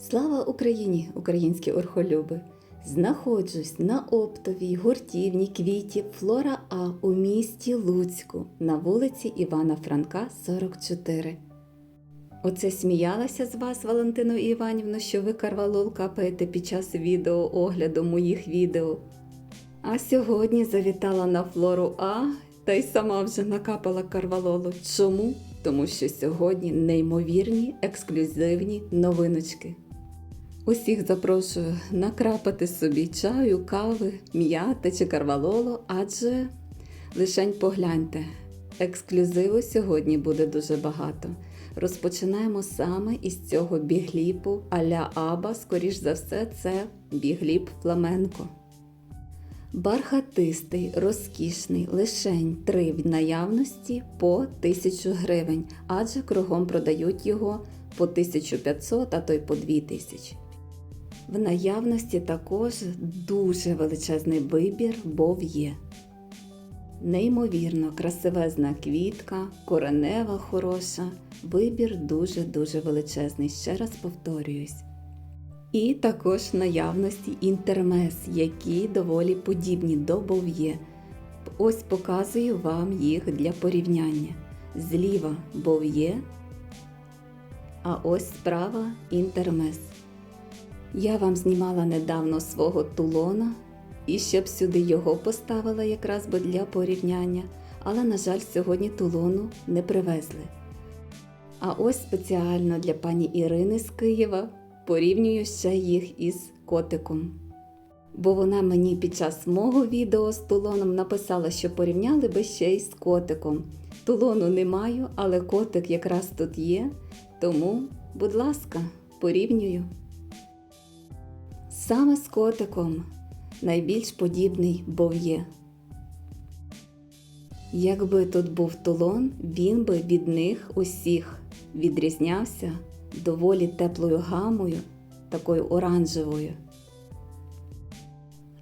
Слава Україні, українські орхолюби! Знаходжусь на оптовій гуртівні квітів Флора А у місті Луцьку на вулиці Івана Франка, 44. Оце сміялася з вас, Валентино Іванівно, що ви карвалол капаєте під час відео огляду моїх відео. А сьогодні завітала на флору А та й сама вже накапала карвалолу. Чому? Тому що сьогодні неймовірні ексклюзивні новиночки. Усіх запрошую накрапати собі чаю, кави, м'яти чи карвалолу, адже лишень погляньте. Ексклюзиву сьогодні буде дуже багато. Розпочинаємо саме із цього бігліпу а-ля Аба, скоріш за все, це бігліп фламенко. Бархатистий, розкішний, лишень три в наявності по 1000 гривень, адже кругом продають його по 1500, а то й по 2000. В наявності також дуже величезний вибір бов є. Неймовірно, красивезна квітка, коренева хороша, вибір дуже-дуже величезний, ще раз повторююсь. І також в наявності інтермес, які доволі подібні до бов'є. Ось показую вам їх для порівняння. Зліва бов'є, а ось справа інтермес. Я вам знімала недавно свого тулона, і щоб сюди його поставила якраз би для порівняння, але, на жаль, сьогодні тулону не привезли. А ось спеціально для пані Ірини з Києва порівнюю ще їх із котиком. Бо вона мені під час мого відео з тулоном написала, що порівняли би ще й з котиком. Тулону не маю, але котик якраз тут є, тому, будь ласка, порівнюю. Саме з котиком найбільш подібний бов'є. Якби тут був тулон, він би від них усіх відрізнявся доволі теплою гамою, такою оранжевою.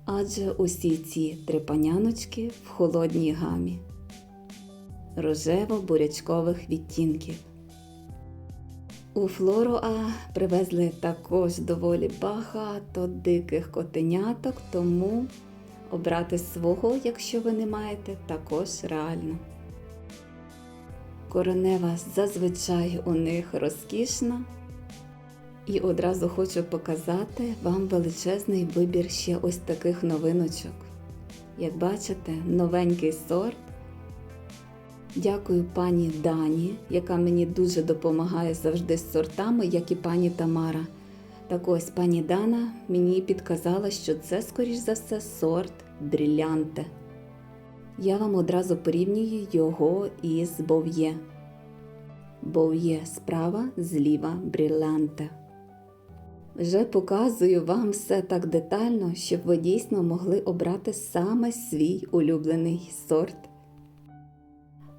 Адже усі ці три паняночки в холодній гамі рожево-бурячкових відтінків. У Флороа привезли також доволі багато диких котеняток, тому обрати свого, якщо ви не маєте, також реально. Коренева зазвичай у них розкішна. І одразу хочу показати вам величезний вибір ще ось таких новиночок. Як бачите, новенький сорт. Дякую пані Дані, яка мені дуже допомагає завжди з сортами, як і пані Тамара. Так ось пані Дана мені підказала, що це, скоріш за все, сорт брілянте. Я вам одразу порівнюю його із бов'є. Бов'є справа, зліва брілянте. Вже показую вам все так детально, щоб ви дійсно могли обрати саме свій улюблений сорт.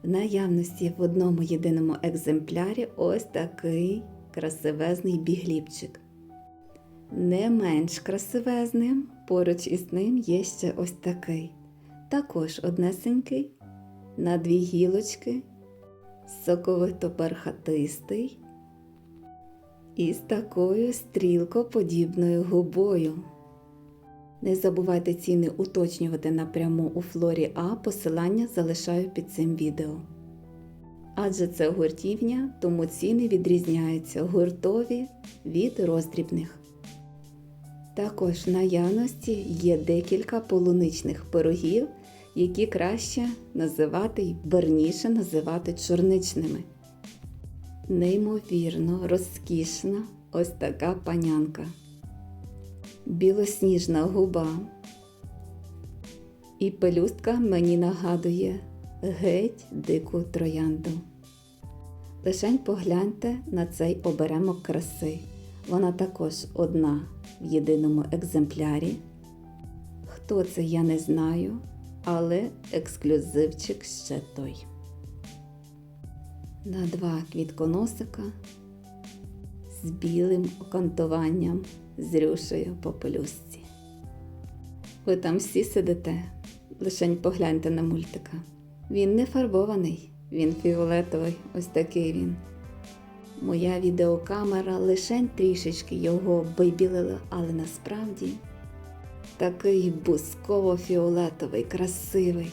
Наявності в одному єдиному екземплярі ось такий красивезний бігліпчик. Не менш красивезним, поруч із ним є ще ось такий. Також однесенький, на дві гілочки, соковито бархатистий і з такою стрілкоподібною губою. Не забувайте ціни уточнювати напряму у флорі А, посилання залишаю під цим відео. Адже це гуртівня, тому ціни відрізняються гуртові від роздрібних. Також в наявності є декілька полуничних пирогів, які краще називати й верніше називати чорничними. Неймовірно розкішна ось така панянка білосніжна губа. І пелюстка мені нагадує геть дику троянду. Лишень погляньте на цей оберемок краси. Вона також одна в єдиному екземплярі. Хто це, я не знаю, але ексклюзивчик ще той. На два квітконосика з білим окантуванням з рюшею по пелюстці. Ви там всі сидите, лишень погляньте на мультика. Він не фарбований, він фіолетовий, ось такий він. Моя відеокамера лише трішечки його вибілила, але насправді такий бусково-фіолетовий, красивий.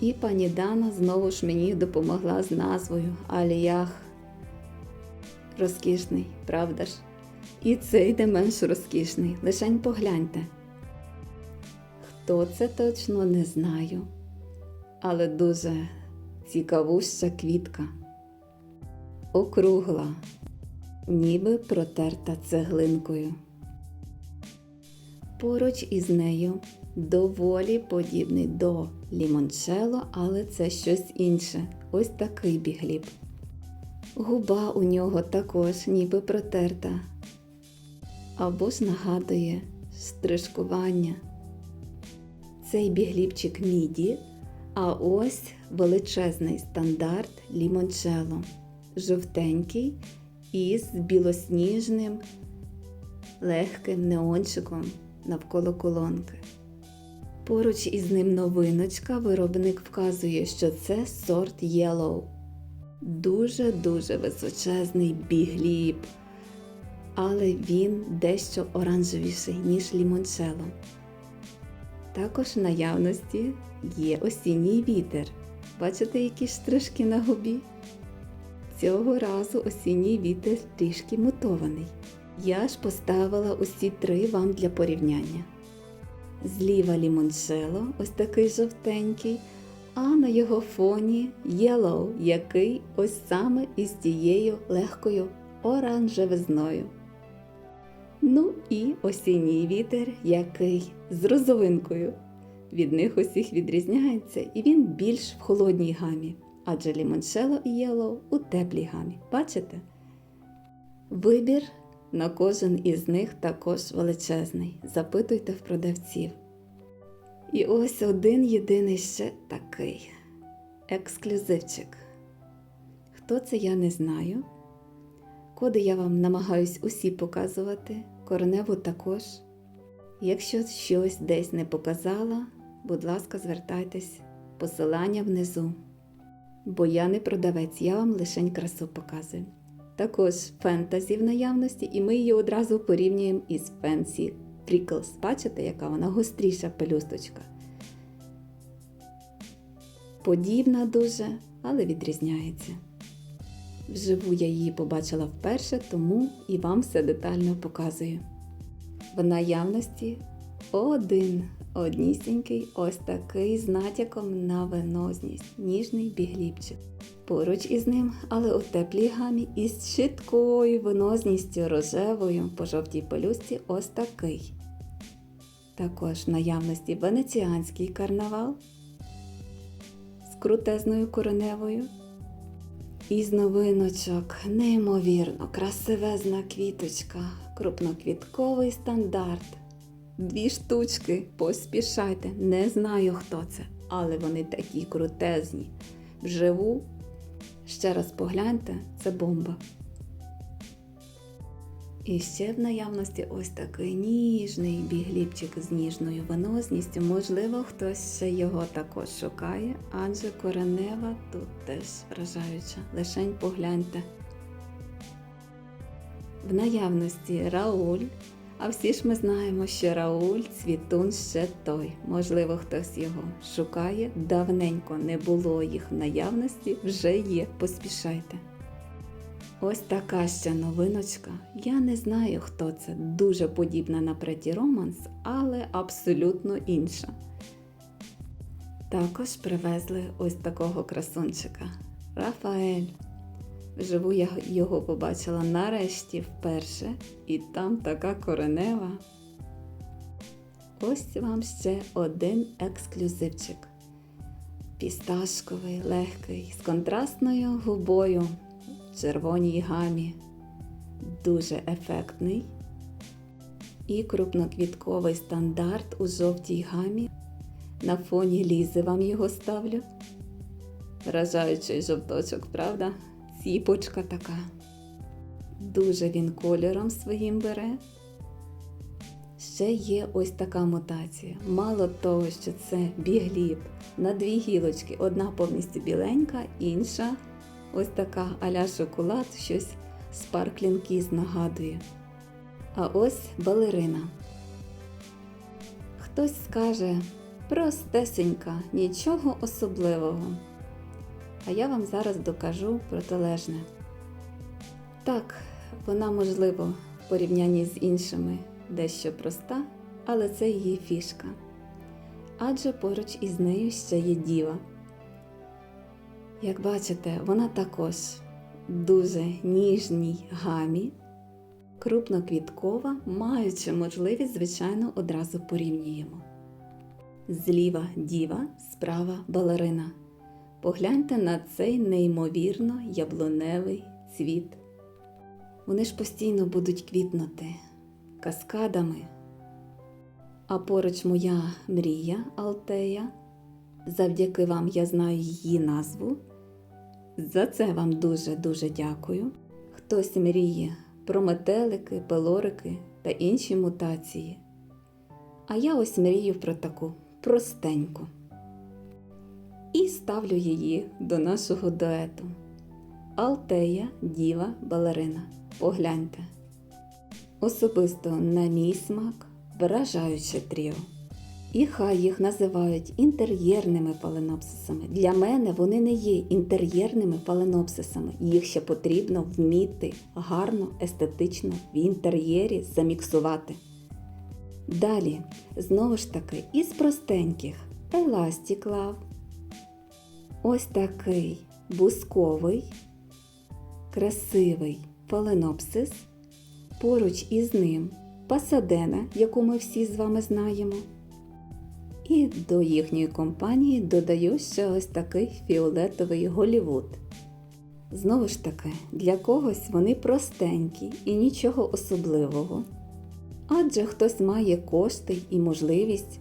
І пані Дана знову ж мені допомогла з назвою Аліях. Розкішний, правда ж? І цей не менш розкішний. Лишень погляньте. Хто це точно не знаю, але дуже цікавуща квітка. Округла, ніби протерта цеглинкою. Поруч із нею доволі подібний до лімончело, але це щось інше. Ось такий бігліб. Губа у нього також ніби протерта. Або ж нагадує стрижкування. Цей бігліпчик міді, а ось величезний стандарт лімончело. Жовтенький із білосніжним легким неончиком навколо колонки. Поруч із ним новиночка виробник вказує, що це сорт Yellow. Дуже-дуже височезний бігліб, але він дещо оранжевіший, ніж лімончело. Також в наявності є осінній вітер. Бачите, які штришки на губі? Цього разу осінній вітер трішки мутований. Я ж поставила усі три вам для порівняння. Зліва лімончело, ось такий жовтенький, а на його фоні Yellow, який ось саме із тією легкою оранжевизною. Ну і осінній вітер, який з розовинкою. Від них усіх відрізняється, і він більш в холодній гамі, адже лімончело і Yellow у теплій гамі. Бачите? Вибір на кожен із них також величезний. Запитуйте в продавців. І ось один єдиний ще такий ексклюзивчик. Хто це я не знаю. Коди я вам намагаюсь усі показувати, кореневу також. Якщо щось десь не показала, будь ласка, звертайтесь, посилання внизу. Бо я не продавець, я вам лишень красу показую. Також фентазі в наявності, і ми її одразу порівнюємо із Fancy Prickles. Бачите, яка вона гостріша пелюсточка. Подібна дуже, але відрізняється. Вживу я її побачила вперше, тому і вам все детально показую. В наявності один однісінький ось такий з натяком на венозність, ніжний бігліпчик. Поруч із ним, але у теплій гамі із чіткою винозністю рожевою по жовтій пелюстці ось такий. Також в наявності венеціанський карнавал з крутезною кореневою. Із новиночок, неймовірно, красивезна квіточка, крупноквітковий стандарт. Дві штучки, поспішайте, не знаю хто це, але вони такі крутезні. Вживу Ще раз погляньте, це бомба. І ще в наявності ось такий ніжний бігліпчик з ніжною винозністю. Можливо, хтось ще його також шукає, адже коренева тут теж вражаюча. Лишень погляньте. В наявності Рауль. А всі ж ми знаємо, що Рауль цвітун ще той. Можливо, хтось його шукає. Давненько не було їх в наявності, вже є, поспішайте. Ось така ще новиночка. Я не знаю, хто це. Дуже подібна на Преті Романс, але абсолютно інша. Також привезли ось такого красунчика Рафаель. Вживу я його побачила нарешті вперше, і там така коренева. Ось вам ще один ексклюзивчик. Пісташковий, легкий, з контрастною губою червоній гамі. Дуже ефектний. І крупноквітковий стандарт у жовтій гамі. На фоні лізи вам його ставлю. Вражаючий жовточок, правда? Сіпочка така. Дуже він кольором своїм бере. Ще є ось така мутація. Мало того, що це бігліб на дві гілочки. Одна повністю біленька, інша Ось така аля шоколад, щось Kiss нагадує. А ось балерина. Хтось скаже простесенька, нічого особливого. А я вам зараз докажу протилежне. Так, вона, можливо, в порівнянні з іншими дещо проста, але це її фішка. Адже поруч із нею ще є діва. Як бачите, вона також дуже ніжній гамі, крупноквіткова, маючи можливість, звичайно, одразу порівнюємо. Зліва діва, справа балерина. Погляньте на цей неймовірно яблуневий цвіт. Вони ж постійно будуть квітнути каскадами. А поруч моя мрія Алтея. Завдяки вам я знаю її назву. За це вам дуже-дуже дякую. Хтось мріє про метелики, пелорики та інші мутації. А я ось мрію про таку простеньку. І ставлю її до нашого дуету. Алтея, Діва, Балерина. Погляньте. Особисто на мій смак вражаюче тріо. І хай їх називають інтер'єрними фаленопсисами. Для мене вони не є інтер'єрними фаленопсисами. Їх ще потрібно вміти гарно, естетично в інтер'єрі заміксувати. Далі, знову ж таки, із простеньких Elastic Love. Ось такий бусковий, красивий фаленопсис. Поруч із ним пасадена, яку ми всі з вами знаємо. І до їхньої компанії додаю ще ось такий фіолетовий Голівуд. Знову ж таки, для когось вони простенькі і нічого особливого. Адже хтось має кошти і можливість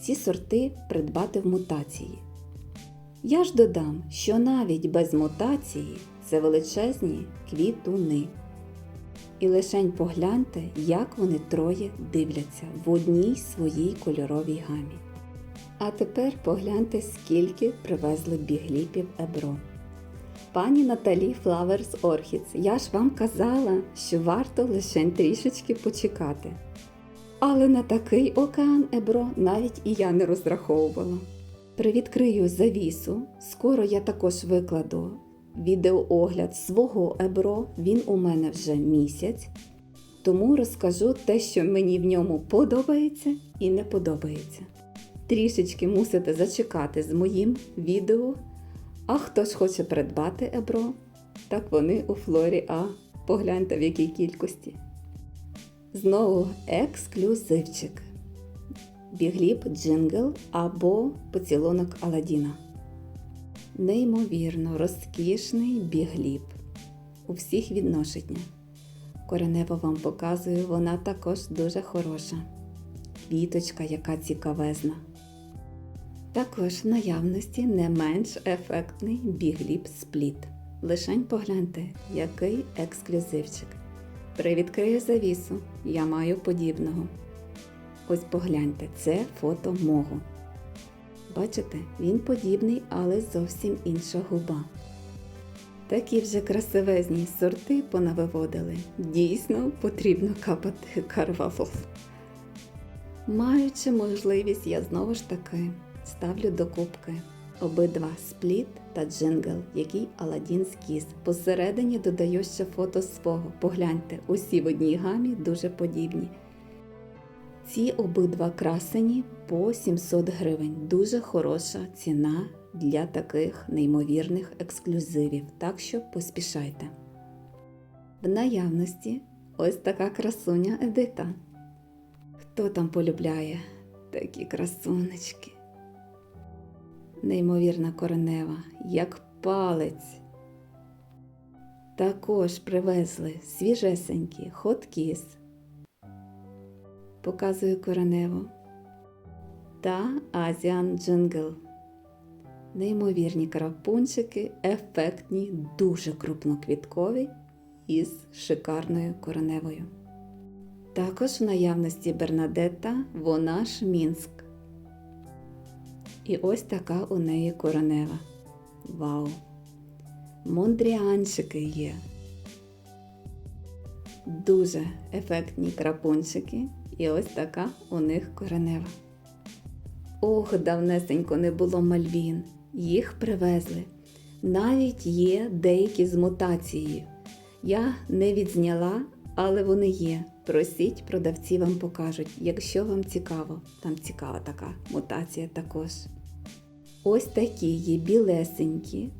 ці сорти придбати в мутації. Я ж додам, що навіть без мутації це величезні квітуни. І лишень погляньте, як вони троє дивляться в одній своїй кольоровій гамі. А тепер погляньте, скільки привезли бігліпів Ебро. Пані Наталі Flowers Orchids, я ж вам казала, що варто лишень трішечки почекати. Але на такий океан Ебро навіть і я не розраховувала. Привідкрию завісу, скоро я також викладу відеоогляд свого Ебро, він у мене вже місяць, тому розкажу те, що мені в ньому подобається і не подобається. Трішечки мусите зачекати з моїм відео. А хто ж хоче придбати Ебро, так вони у Флорі А. Погляньте в якій кількості. Знову ексклюзивчик. Бігліп джингл або поцілунок Аладдіна. Неймовірно розкішний бігліп у всіх відношеннях. Коренево вам показую, вона також дуже хороша. Квіточка, яка цікавезна. Також в наявності не менш ефектний бігліп спліт. Лишень погляньте, який ексклюзивчик. Привідкрию завісу, я маю подібного. Ось погляньте, це фото мого. Бачите, він подібний, але зовсім інша губа. Такі вже красивезні сорти понавиводили. Дійсно потрібно капати карвалол. Маючи можливість, я знову ж таки ставлю до кубки обидва спліт та джингл, який Аладдін скіз. Посередині додаю ще фото свого. Погляньте, усі в одній гамі дуже подібні. Ці обидва красені по 700 гривень. Дуже хороша ціна для таких неймовірних ексклюзивів, так що поспішайте. В наявності ось така красуня Едита. Хто там полюбляє такі красунечки? Неймовірна коренева, як палець. Також привезли свіжесенькі хоткіс показую коренево та Азіан Джингл. Неймовірні крапунчики, ефектні, дуже крупноквіткові із шикарною кореневою. Також в наявності Бернадетта, вона ж Мінськ. І ось така у неї коренева. Вау! Мондріанчики є. Дуже ефектні крапунчики. І ось така у них коренева. Ох, давнесенько не було мальвін. Їх привезли. Навіть є деякі з мутацією. Я не відзняла, але вони є. Просіть, продавці вам покажуть, якщо вам цікаво. Там цікава така мутація також. Ось такі є білесенькі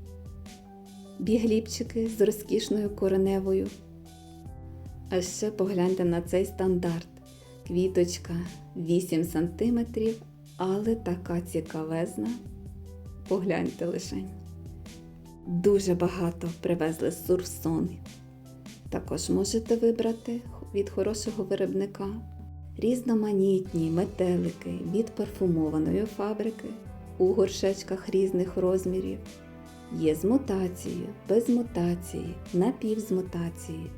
бігліпчики з розкішною кореневою. А ще погляньте на цей стандарт. Квіточка 8 см, але така цікавезна. Погляньте лишень. Дуже багато привезли сурсони. Також можете вибрати від хорошого виробника різноманітні метелики від парфумованої фабрики у горшечках різних розмірів. Є з мутацією, без мутації, напів з мутації.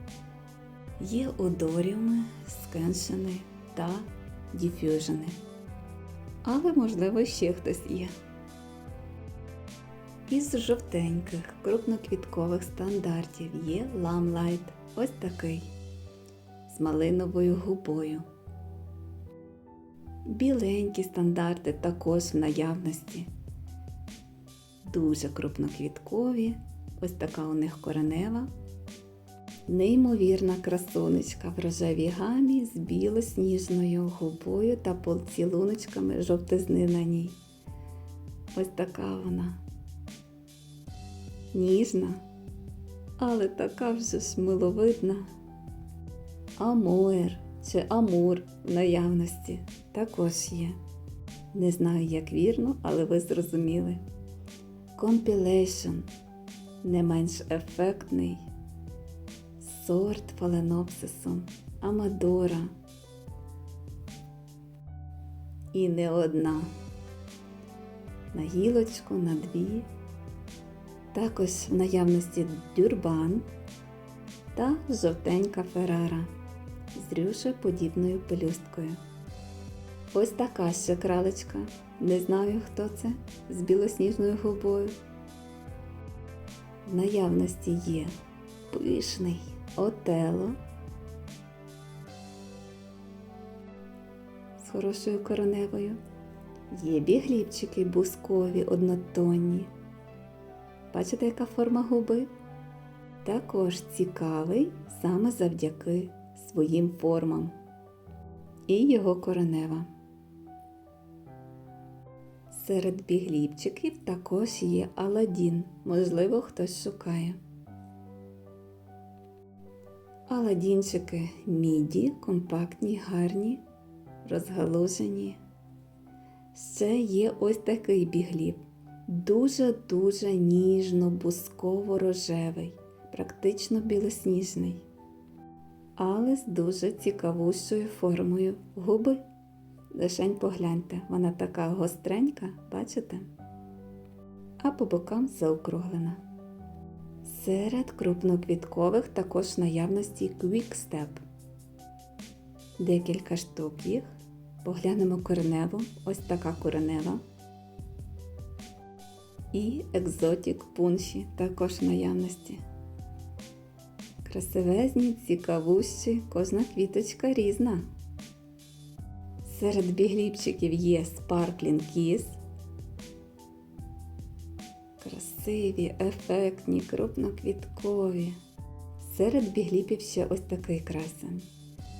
Є одоріуми, скеншени та діфюжени. Але, можливо, ще хтось є. Із жовтеньких крупноквіткових стандартів є ламлайт. Ось такий з малиновою губою. Біленькі стандарти також в наявності. Дуже крупноквіткові. Ось така у них коренева. Неймовірна красунечка в рожевій гамі з білосніжною губою та поцілуночками жовтизни на ній. Ось така вона. Ніжна, але така вже ж миловидна. Амуер чи амур в наявності також є. Не знаю, як вірно, але ви зрозуміли. Compilation не менш ефектний. Сорт фаленопсису, Амадора. І не одна. На гілочку, на дві. Також в наявності дюрбан та жовтенька феррара з рюшеподібною пелюсткою. Ось така ще кралечка. Не знаю, хто це з білосніжною губою. В наявності є пишний отело з хорошою короневою. Є бігліпчики бускові однотонні. Бачите, яка форма губи? Також цікавий саме завдяки своїм формам і його коренева. Серед бігліпчиків також є Аладдін, можливо, хтось шукає. Аладдінчики міді, компактні, гарні, розгалужені. Ще є ось такий бігліп. Дуже-дуже ніжно-бусково-рожевий, практично білосніжний, але з дуже цікавущою формою губи. Лишень погляньте, вона така гостренька, бачите? А по бокам заокруглена. Серед крупноквіткових також наявності Quickstep. Декілька штук їх. Поглянемо кореневу. Ось така коренева. І екзотік пунші також в наявності. Красивезні, цікавущі, кожна квіточка різна. Серед бігліпчиків є Sparkling Kiss. Красиві, ефектні, крупноквіткові. Серед бігліпів ще ось такий красень.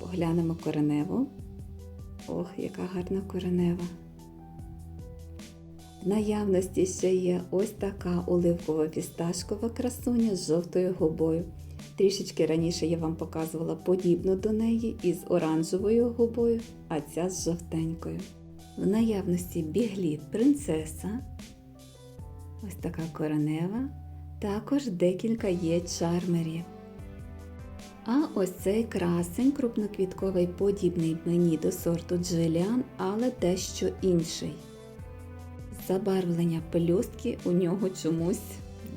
Поглянемо кореневу. Ох, яка гарна коренева. В наявності ще є ось така оливкова фісташкова красуня з жовтою губою. Трішечки раніше я вам показувала подібну до неї із оранжевою губою, а ця з жовтенькою. В наявності бігліт принцеса. Ось така коренева. Також декілька є чармерів. А ось цей красень крупноквітковий подібний мені до сорту Джиліан, але дещо інший. Забарвлення пелюстки у нього чомусь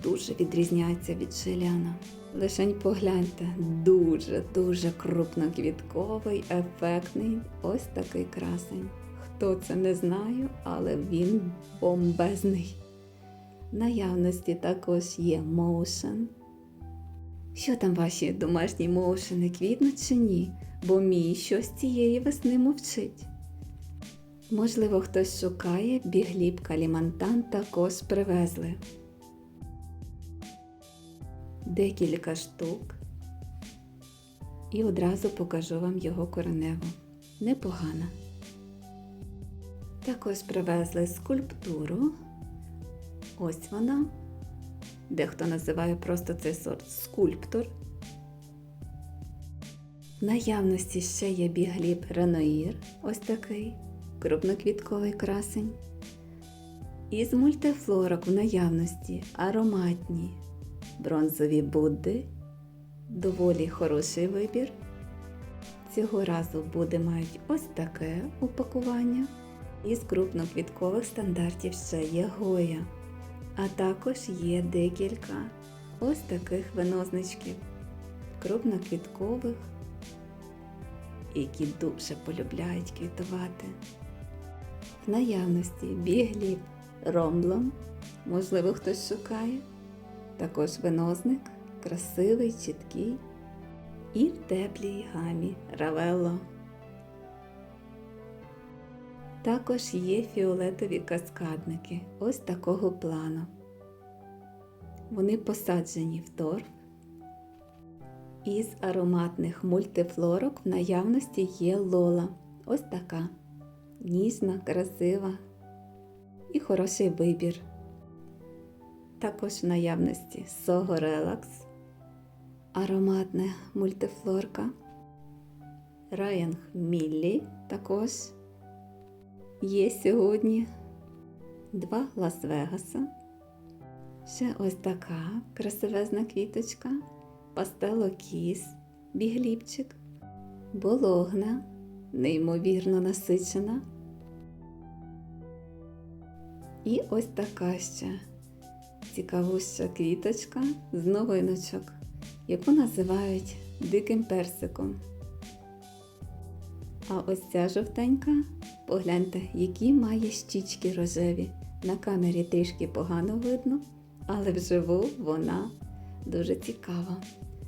дуже відрізняється від Джиліана. Лишень погляньте, дуже-дуже крупноквітковий, ефектний ось такий красень. Хто це не знаю, але він бомбезний. Наявності також є моушен. Що там ваші домашні моушени квітнуть чи ні? Бо мій щось цієї весни мовчить. Можливо, хтось шукає бігліб калімантан також привезли. Декілька штук. І одразу покажу вам його кореневу. Непогана. Також привезли скульптуру. Ось вона. Дехто називає просто цей сорт скульптор. В наявності ще є бігліб Реноїр, ось такий крупноквітковий красень. Із мультифлорок в наявності ароматні бронзові Будди. Доволі хороший вибір. Цього разу Будди мають ось таке упакування. Із крупноквіткових стандартів ще є Гоя. А також є декілька ось таких винозничків, крупноквіткових, які дуже полюбляють квітувати. В наявності бігліб ромблом, можливо, хтось шукає, також винозник, красивий, чіткий, і в теплій гамі равелло. Також є фіолетові каскадники ось такого плану. Вони посаджені в торф. Із ароматних мультифлорок в наявності є лола. Ось така. Ніжна, красива і хороший вибір. Також в наявності Сого Релакс, ароматна мультифлорка, Райанг Міллі також. Є сьогодні два Лас-Вегаса. Ще ось така красивезна квіточка, пастело кіс, бігліпчик, бологна, неймовірно насичена. І ось така ще цікавуща квіточка з новиночок, яку називають диким персиком. А ось ця жовтенька, погляньте, які має щічки рожеві. На камері трішки погано видно, але вживу вона дуже цікава.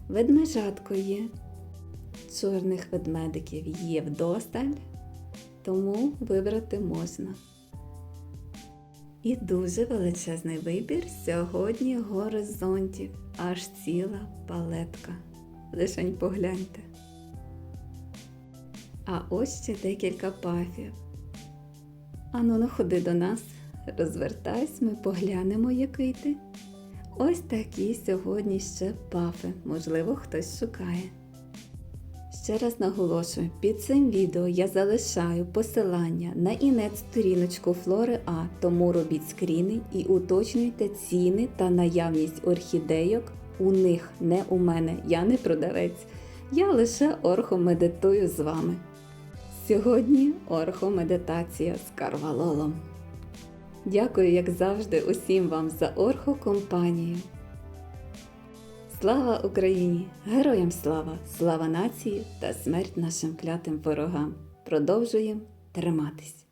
Ведмежатко є. Чорних ведмедиків є вдосталь, тому вибрати можна. І дуже величезний вибір сьогодні горизонтів, аж ціла палетка. Лишень погляньте. А ось ще декілька пафів. Ану, ну ходи до нас, розвертайся, ми поглянемо, який ти. Ось такі сьогодні ще пафи, можливо, хтось шукає. Ще раз наголошую, під цим відео я залишаю посилання на інець сторіночку Флори А, тому робіть скріни і уточнюйте ціни та наявність орхідейок у них, не у мене. Я не продавець. Я лише орхомедитую з вами. Сьогодні орхомедитація з карвалолом. Дякую, як завжди, усім вам за орхокомпанію. Слава Україні! Героям слава! Слава нації та смерть нашим клятим ворогам! Продовжуємо триматись!